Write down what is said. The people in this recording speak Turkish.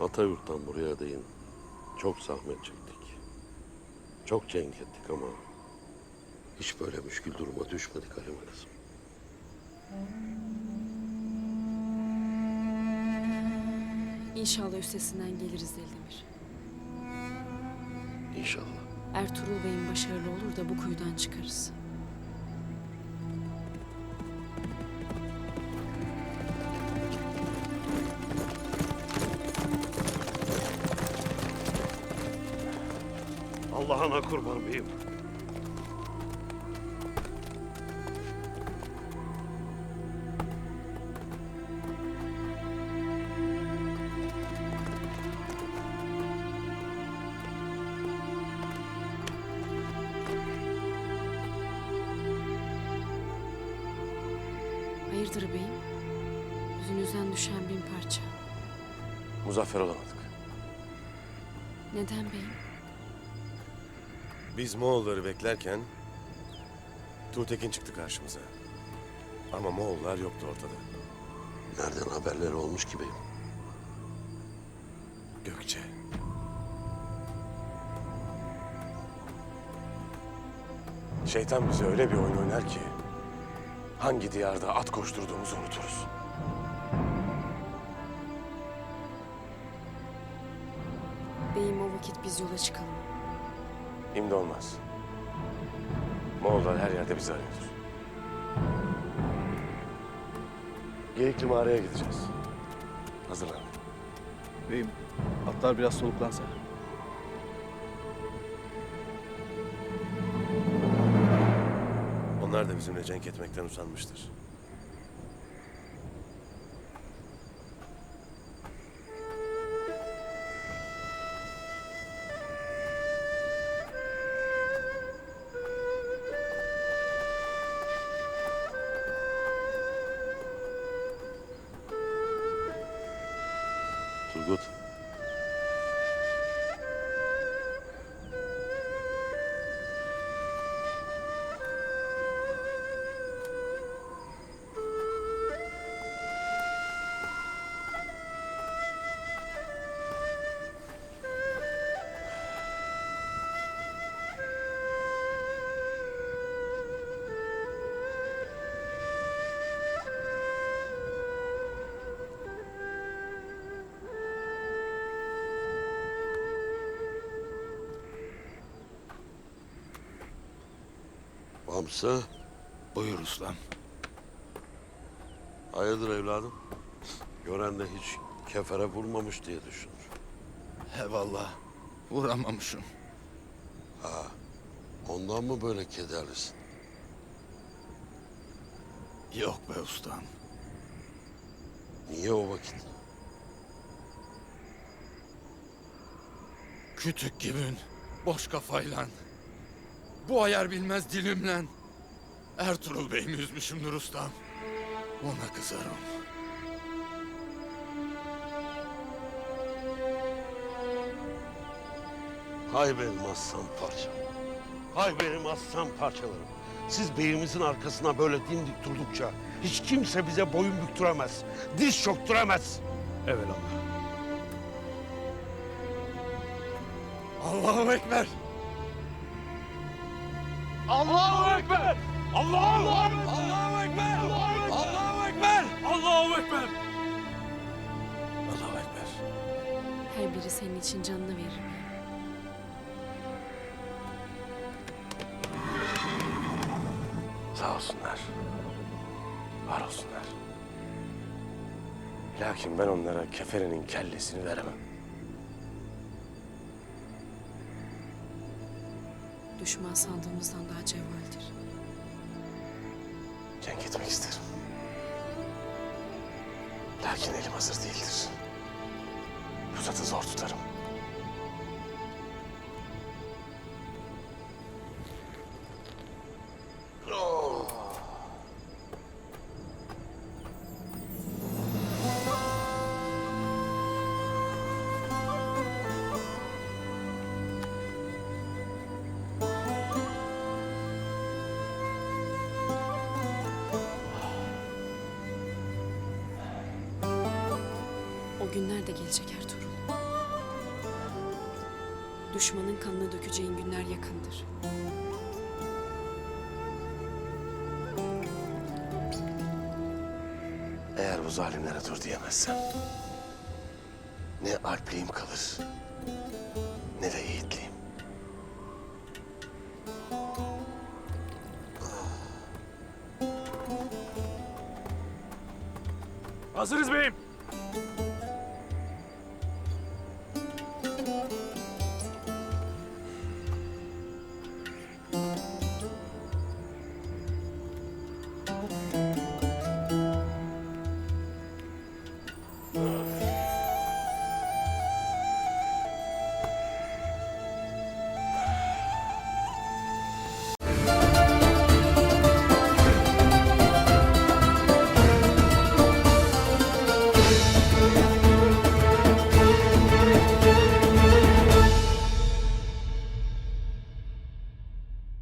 Atayurt'tan buraya değin. Çok zahmet çektik. Çok cenk ettik ama hiç böyle müşkül duruma düşmedik Halime kızım. İnşallah üstesinden geliriz Eldemir. İnşallah. Ertuğrul Bey'in başarılı olur da bu kuyudan çıkarız. Allah'ına kurban beyim. Hayırdır beyim? Yüzünüzden düşen bin parça. Muzaffer olamadık. Neden beyim? Biz Moğolları beklerken Tuğtekin çıktı karşımıza. Ama Moğollar yoktu ortada. Nereden haberleri olmuş ki beyim? Gökçe. Şeytan bize öyle bir oyun oynar ki hangi diyarda at koşturduğumuzu unuturuz. Beyim o vakit biz yola çıkalım. Şimdi olmaz. Moğollar her yerde bizi arıyordur. Geyikli mağaraya gideceğiz. Hazırlan. Beyim, atlar biraz soluklansa. Onlar da bizimle cenk etmekten usanmıştır. Bamsı. Buyur ustam. Hayırdır evladım? Gören de hiç kefere vurmamış diye düşünür. Eyvallah. Vuramamışım. Ondan mı böyle kederlisin? Yok be ustam. Niye o vakit? Kütük gibin. Boş kafayla. Bu ayar bilmez dilimle. Ertuğrul Bey'imi üzmüşümdür ustam. Ona kızarım. Hay benim aslan parçam. Hay benim aslan parçalarım. Siz beyimizin arkasına böyle dimdik durdukça hiç kimse bize boyun büktüremez. Diz çöktüremez. Evelallah. Allahu Ekber. Allahu Ekber! Allahu Ekber! Allahu Ekber. Allahu Ekber. Allahu Ekber! Allahu Ekber. Her biri senin için canını verir. Sağ olsunlar. Var olsunlar. Lakin ben onlara keferenin kellesini veremem. Düşman sandığımızdan daha cevvaldir. Cenk etmek isterim. Lakin elim hazır değildir. Pusatı zor tutarım. O günler de gelecek Ertuğrul. Düşmanın kanını dökeceğin günler yakındır. Eğer bu zalimlere dur diyemezsem... ...ne alpliğim kalır... ...ne de yiğitliğim. Hazırız beyim.